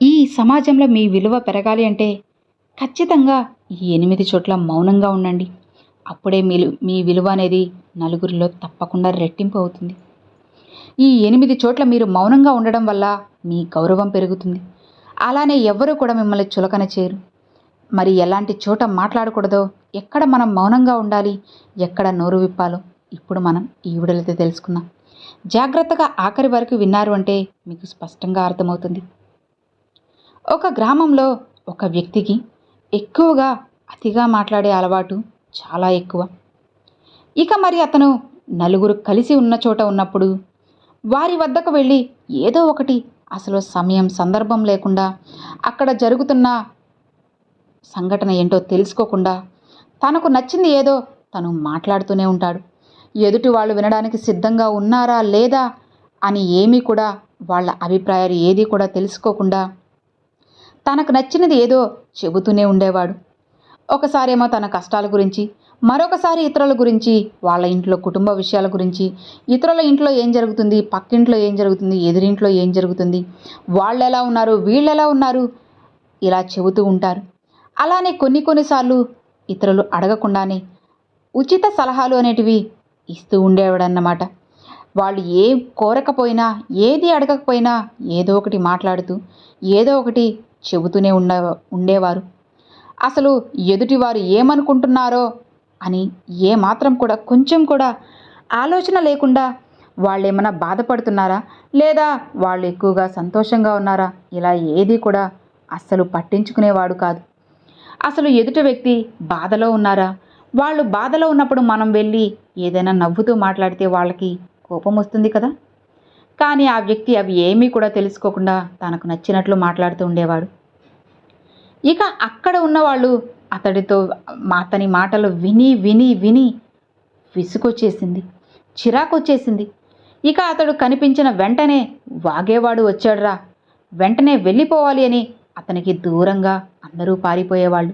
ఈ సమాజంలో మీ విలువ పెరగాలి అంటే ఖచ్చితంగా ఈ ఎనిమిది చోట్ల మౌనంగా ఉండండి. అప్పుడే మీ మీ విలువ అనేది నలుగురిలో తప్పకుండా రెట్టింపు అవుతుంది. ఈ ఎనిమిది చోట్ల మీరు మౌనంగా ఉండడం వల్ల మీ గౌరవం పెరుగుతుంది. అలానే ఎవ్వరూ కూడా మిమ్మల్ని చులకన చేయరు. మరి ఎలాంటి చోట మాట్లాడకూడదో ఎక్కడ మనం మౌనంగా ఉండాలి ఎక్కడ నోరు విప్పాలో ఇప్పుడు మనం ఈ విడలతో తెలుసుకుందాం. జాగ్రత్తగా ఆఖరి వరకు విన్నారు అంటే మీకు స్పష్టంగా అర్థమవుతుంది. ఒక గ్రామంలో ఒక వ్యక్తికి ఎక్కువగా అతిగా మాట్లాడే అలవాటు చాలా ఎక్కువ. ఇక మరి అతను నలుగురు కలిసి ఉన్న చోట ఉన్నప్పుడు వారి వద్దకు వెళ్ళి ఏదో ఒకటి అసలు సమయం సందర్భం లేకుండా అక్కడ జరుగుతున్న సంఘటన ఏంటో తెలుసుకోకుండా తనకు నచ్చింది ఏదో తను మాట్లాడుతూనే ఉంటాడు. ఎదుటి వాళ్ళు వినడానికి సిద్ధంగా ఉన్నారా లేదా అని ఏమీ కూడా వాళ్ళ అభిప్రాయాలు ఏది కూడా తెలుసుకోకుండా తనకు నచ్చినది ఏదో చెబుతూనే ఉండేవాడు. ఒకసారేమో తన కష్టాల గురించి మరొకసారి ఇతరుల గురించి వాళ్ళ ఇంట్లో కుటుంబ విషయాల గురించి ఇతరుల ఇంట్లో ఏం జరుగుతుంది పక్కింట్లో ఏం జరుగుతుంది ఎదురింట్లో ఏం జరుగుతుంది వాళ్ళు ఎలా ఉన్నారు వీళ్ళు ఎలా ఉన్నారు ఇలా చెబుతూ ఉంటారు. అలానే కొన్ని కొన్నిసార్లు ఇతరులు అడగకుండానే ఉచిత సలహాలు అనేటివి ఇస్తూ ఉండేవాడన్నమాట. వాళ్ళు ఏ కోరకపోయినా ఏది అడగకపోయినా ఏదో ఒకటి మాట్లాడుతూ ఏదో ఒకటి చెబుతూనే ఉండే ఉండేవారు. అసలు ఎదుటివారు ఏమనుకుంటున్నారో అని ఏమాత్రం కూడా కొంచెం కూడా ఆలోచన లేకుండా వాళ్ళు ఏమైనా బాధపడుతున్నారా? లేదా వాళ్ళు ఎక్కువగా సంతోషంగా ఉన్నారా? ఇలా ఏది కూడా అస్సలు పట్టించుకునేవాడు కాదు. అసలు ఎదుటి వ్యక్తి బాధలో ఉన్నారా? వాళ్ళు బాధలో ఉన్నప్పుడు మనం వెళ్ళి ఏదైనా నవ్వుతూ మాట్లాడితే వాళ్ళకి కోపం వస్తుంది కదా? కానీ ఆ వ్యక్తి అవి ఏమీ కూడా తెలుసుకోకుండా తనకు నచ్చినట్లు మాట్లాడుతూ ఉండేవాడు. ఇక అక్కడ ఉన్నవాళ్ళు అతడితో మా అతని మాటలు విని విని విని విసుగొచ్చేసింది చిరాకు వచ్చేసింది ఇక అతడు కనిపించిన వెంటనే వాగేవాడు వచ్చాడురా వెంటనే వెళ్ళిపోవాలి అని అతనికి దూరంగా అందరూ పారిపోయేవాళ్ళు.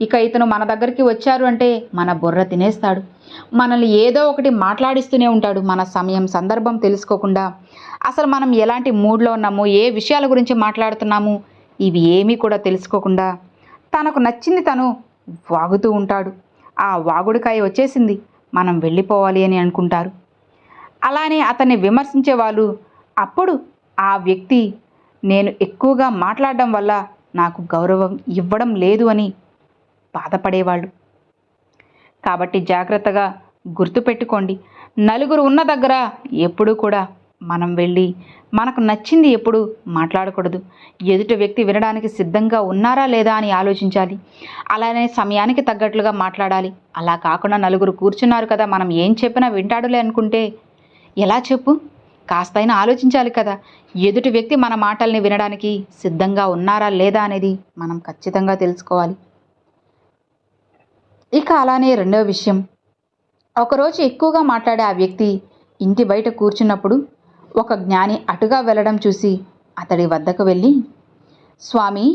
ఇక ఇతను మన దగ్గరికి వచ్చారు అంటే మన బుర్ర తినేస్తాడు. మనల్ని ఏదో ఒకటి మాట్లాడిస్తూనే ఉంటాడు మన సమయం సందర్భం తెలుసుకోకుండా. అసలు మనం ఎలాంటి మూడ్లో ఉన్నాము? ఏ విషయాల గురించి మాట్లాడుతున్నాము? ఇవి ఏమీ కూడా తెలుసుకోకుండా తనకు నచ్చింది తను వాగుతూ ఉంటాడు. ఆ వాగుడికాయ వచ్చేసింది. మనం వెళ్ళిపోవాలి అని అనుకుంటారు. అలానే అతన్ని విమర్శించే వాళ్ళు అప్పుడు ఆ వ్యక్తి నేను ఎక్కువగా మాట్లాడడం వల్ల నాకు గౌరవం ఇవ్వడం లేదు అని బాధపడేవాళ్ళు. కాబట్టి జాగ్రత్తగా గుర్తుపెట్టుకోండి. నలుగురు ఉన్న దగ్గర ఎప్పుడూ కూడా మనం వెళ్ళి మనకు నచ్చింది ఎప్పుడు మాట్లాడకూడదు. ఎదుటి వ్యక్తి వినడానికి సిద్ధంగా ఉన్నారా లేదా అని ఆలోచించాలి. అలానే సమయానికి తగ్గట్లుగా మాట్లాడాలి. అలా కాకుండా నలుగురు కూర్చున్నారు కదా మనం ఏం చెప్పినా వింటాడులే అనుకుంటే ఎలా చెప్పు? కాస్తైనా ఆలోచించాలి కదా. ఎదుటి వ్యక్తి మన మాటల్ని వినడానికి సిద్ధంగా ఉన్నారా లేదా అనేది మనం ఖచ్చితంగా తెలుసుకోవాలి. ఇక అలానే రెండవ విషయం. ఒకరోజు ఎక్కువగా మాట్లాడే ఆ వ్యక్తి ఇంటి బయట కూర్చున్నప్పుడు ఒక జ్ఞాని అటుగా వెళ్ళడం చూసి అతడి వద్దకు వెళ్ళి స్వామి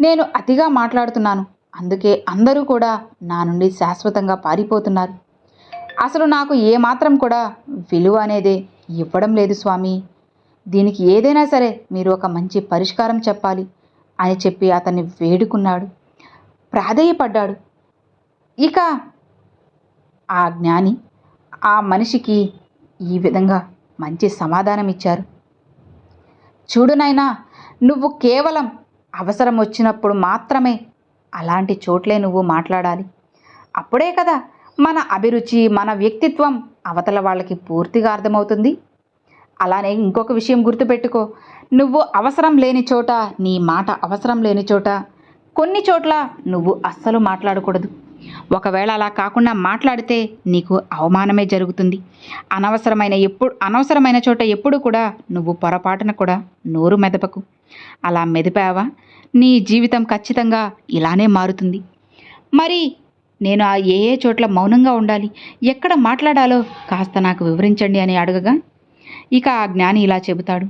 నేను అతిగా మాట్లాడుతున్నాను. అందుకే అందరూ కూడా నా నుండి శాశ్వతంగా పారిపోతున్నారు. అసలు నాకు ఏమాత్రం కూడా విలువ అనేదే ఇవ్వడం లేదు స్వామి. దీనికి ఏదైనా సరే మీరు ఒక మంచి పరిష్కారం చెప్పాలి అని చెప్పి అతన్ని వేడుకున్నాడు. ప్రాధేయపడ్డాడు. ఇక ఆ జ్ఞాని ఆ మనిషికి ఈ విధంగా మంచి సమాధానం ఇచ్చారు చూడు నాయనా నువ్వు కేవలం అవసరం వచ్చినప్పుడు మాత్రమే అలాంటి చోట్లే నువ్వు మాట్లాడాలి. అప్పుడే కదా మన అభిరుచి మన వ్యక్తిత్వం అవతల వాళ్ళకి పూర్తిగా అర్థమవుతుంది. అలానే ఇంకొక విషయం గుర్తుపెట్టుకో. నువ్వు అవసరం లేని చోట నీ మాట అవసరం లేని చోట కొన్ని చోట్ల నువ్వు అస్సలు మాట్లాడకూడదు. ఒకవేళ అలా కాకుండా మాట్లాడితే నీకు అవమానమే జరుగుతుంది. అనవసరమైన ఎప్పుడు అనవసరమైన చోట ఎప్పుడు కూడా నువ్వు పొరపాటున కూడా నోరు మెదపకు. అలా మెదిపావా? నీ జీవితం ఖచ్చితంగా ఇలానే మారుతుంది. మరి నేను ఆ ఏ ఏ చోట్ల మౌనంగా ఉండాలి? ఎక్కడ మాట్లాడాలో కాస్త నాకు వివరించండి అని అడగగా ఇక ఆ జ్ఞాని ఇలా చెబుతాడు.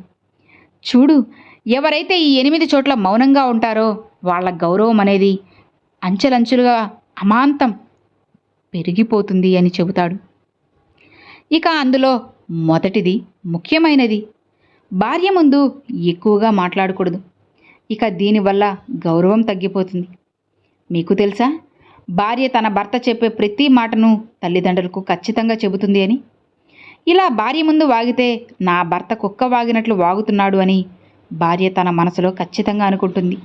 చూడు ఎవరైతే ఈ ఎనిమిది చోట్ల మౌనంగా ఉంటారో వాళ్ళ గౌరవం అనేది అంచెలంచులుగా అమాంతం పెరిగిపోతుంది అని చెబుతాడు. ఇక అందులో మొదటిది ముఖ్యమైనది భార్య ముందు ఎక్కువగా మాట్లాడకూడదు. ఇక దీనివల్ల గౌరవం తగ్గిపోతుంది. మీకు తెలుసా? భార్య తన భర్త చెప్పే ప్రతి మాటను తల్లిదండ్రులకు ఖచ్చితంగా చెబుతుంది అని. ఇలా భార్య ముందు వాగితే నా భర్త కుక్క వాగినట్లు వాగుతున్నాడు అని భార్య తన మనసులో ఖచ్చితంగా అనుకుంటుంది.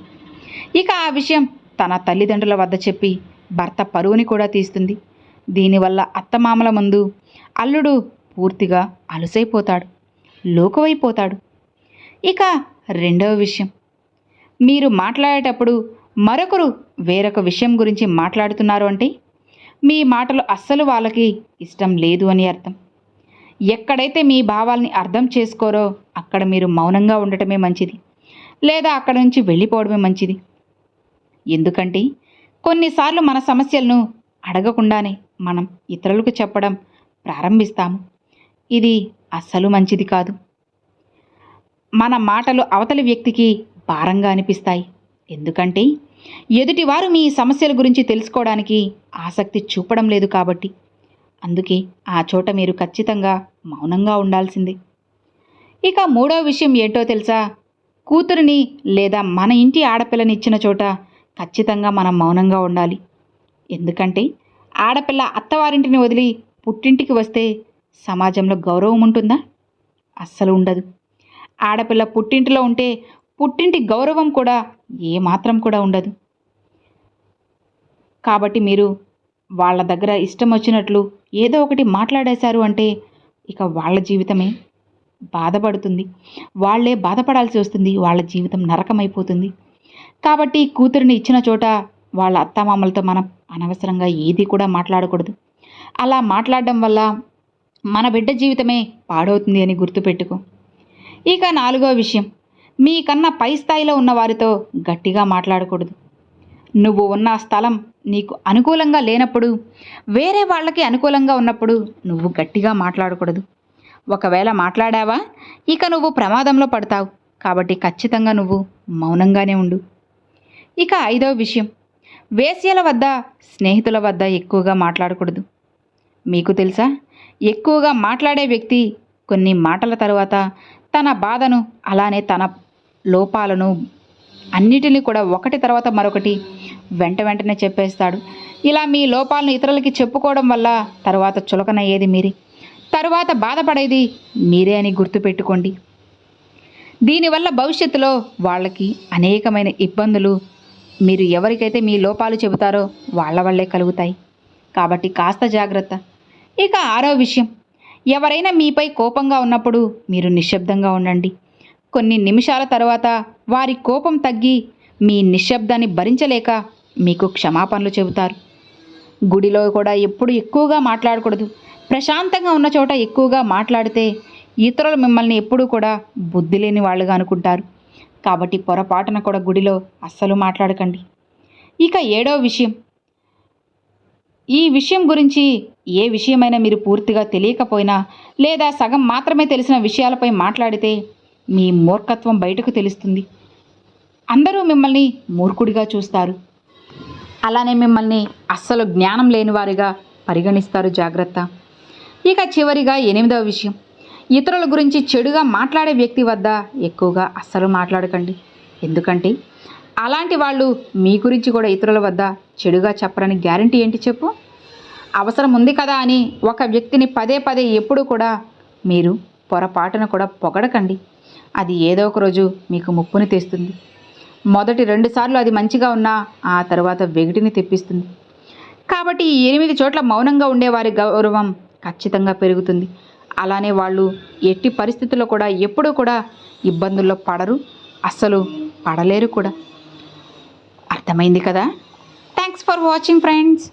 ఇక ఆ విషయం తన తల్లిదండ్రుల వద్ద చెప్పి భర్త పరువుని కూడా తీస్తుంది. దీనివల్ల అత్తమామల ముందు అల్లుడు పూర్తిగా అలుసైపోతాడు. లోకువైపోతాడు. ఇక రెండవ విషయం. మీరు మాట్లాడేటప్పుడు మరొకరు వేరొక విషయం గురించి మాట్లాడుతున్నారు అంటే మీ మాటలు అస్సలు వాళ్ళకి ఇష్టం లేదు అని అర్థం. ఎక్కడైతే మీ భావాల్ని అర్థం చేసుకోరో అక్కడ మీరు మౌనంగా ఉండటమే మంచిది. లేదా అక్కడ నుంచి వెళ్ళిపోవడమే మంచిది. ఎందుకంటే కొన్నిసార్లు మన సమస్యలను అడగకుండానే మనం ఇతరులకు చెప్పడం ప్రారంభిస్తాము. ఇది అస్సలు మంచిది కాదు. మన మాటలు అవతలి వ్యక్తికి భారంగా అనిపిస్తాయి. ఎందుకంటే ఎదుటివారు మీ సమస్యల గురించి తెలుసుకోవడానికి ఆసక్తి చూపడం లేదు కాబట్టి. అందుకే ఆ చోట మీరు ఖచ్చితంగా మౌనంగా ఉండాల్సిందే. ఇక మూడో విషయం ఏంటో తెలుసా? కూతురిని లేదా మన ఇంటి ఆడపిల్లని ఇచ్చిన చోట ఖచ్చితంగా మనం మౌనంగా ఉండాలి. ఎందుకంటే ఆడపిల్ల అత్తవారింటిని వదిలి పుట్టింటికి వస్తే సమాజంలో గౌరవం ఉంటుందా? అస్సలు ఉండదు. ఆడపిల్ల పుట్టింటిలో ఉంటే పుట్టింటి గౌరవం కూడా ఏమాత్రం కూడా ఉండదు. కాబట్టి మీరు వాళ్ళ దగ్గర ఇష్టం వచ్చినట్లు ఏదో ఒకటి మాట్లాడేశారు అంటే ఇక వాళ్ళ జీవితమే బాధపడుతుంది. వాళ్ళే బాధపడాల్సి వస్తుంది. వాళ్ళ జీవితం నరకమైపోతుంది. కాబట్టి కూతురిని ఇచ్చిన చోట వాళ్ళ అత్తమామలతో మనం అనవసరంగా ఏది కూడా మాట్లాడకూడదు. అలా మాట్లాడడం వల్ల మన బిడ్డ జీవితమే పాడవుతుంది అని గుర్తుపెట్టుకో. ఇక నాలుగో విషయం. మీకన్నా పై స్థాయిలో ఉన్న వారితో గట్టిగా మాట్లాడకూడదు. నువ్వు ఉన్న స్థలం నీకు అనుకూలంగా లేనప్పుడు వేరే వాళ్ళకి అనుకూలంగా ఉన్నప్పుడు నువ్వు గట్టిగా మాట్లాడకూడదు. ఒకవేళ మాట్లాడావా ఇక నువ్వు ప్రమాదంలో పడతావు. కాబట్టి ఖచ్చితంగా నువ్వు మౌనంగానే ఉండు. ఇక ఐదవ విషయం. వేశ్యల వద్ద స్నేహితుల వద్ద ఎక్కువగా మాట్లాడకూడదు. మీకు తెలుసా? ఎక్కువగా మాట్లాడే వ్యక్తి కొన్ని మాటల తర్వాత తన బాధను అలానే తన లోపాలను అన్నిటిని కూడా ఒకటి తర్వాత మరొకటి వెంట వెంటనే చెప్పేస్తాడు. ఇలా మీ లోపాలను ఇతరులకి చెప్పుకోవడం వల్ల తర్వాత చులకనయ్యేది మీరే. తరువాత బాధపడేది మీరే అని గుర్తుపెట్టుకోండి దీనివల్ల భవిష్యత్తులో వాళ్ళకి అనేకమైన ఇబ్బందులు మీరు ఎవరికైతే మీ లోపాలు చెబుతారో వాళ్ళ వల్లే కలుగుతాయి. కాబట్టి కాస్త జాగ్రత్త. ఇక ఆరో విషయం. ఎవరైనా మీపై కోపంగా ఉన్నప్పుడు మీరు నిశ్శబ్దంగా ఉండండి. కొన్ని నిమిషాల తర్వాత వారి కోపం తగ్గి మీ నిశ్శబ్దాన్ని భరించలేక మీకు క్షమాపణలు చెబుతారు. గుడిలో కూడా ఎప్పుడు ఎక్కువగా మాట్లాడకూడదు. ప్రశాంతంగా ఉన్న చోట ఎక్కువగా మాట్లాడితే ఇతరులు మిమ్మల్ని ఎప్పుడూ కూడా బుద్ధి లేని వాళ్ళుగా అనుకుంటారు. కాబట్టి పొరపాటున కూడా గుడిలో అస్సలు మాట్లాడకండి. ఇక ఏడో విషయం. ఈ విషయం గురించి ఏ విషయమైనా మీరు పూర్తిగా తెలియకపోయినా లేదా సగం మాత్రమే తెలిసిన విషయాలపై మాట్లాడితే మీ మూర్ఖత్వం బయటకు తెలుస్తుంది. అందరూ మిమ్మల్ని మూర్ఖుడిగా చూస్తారు. అలానే మిమ్మల్ని అస్సలు జ్ఞానం లేనివారిగా పరిగణిస్తారు జాగ్రత్త. ఇక చివరిగా ఎనిమిదవ విషయం. ఇతరుల గురించి చెడుగా మాట్లాడే వ్యక్తి వద్ద ఎక్కువగా అస్సలు మాట్లాడకండి. ఎందుకంటే అలాంటి వాళ్ళు మీ గురించి కూడా ఇతరుల వద్ద చెడుగా చెప్పరని గ్యారంటీ ఏంటి చెప్పు? అవసరం ఉంది కదా అని ఒక వ్యక్తిని పదే పదే ఎప్పుడు కూడా మీరు పొరపాటున కూడా పొగడకండి. అది ఏదో ఒక రోజు మీకు ముప్పుని తెస్తుంది. మొదటి రెండు సార్లు అది మంచిగా ఉన్నా ఆ తర్వాత వెగిటిని తెప్పిస్తుంది. కాబట్టి ఈ ఎనిమిది చోట్ల మౌనంగా ఉండేవారి గౌరవం ఖచ్చితంగా పెరుగుతుంది. అలానే వాళ్ళు ఎట్టి పరిస్థితుల్లో కూడా ఎప్పుడూ కూడా ఇబ్బందుల్లో పడరు. అస్సలు పడలేరు కూడా. అర్థమైంది కదా? Thanks for watching friends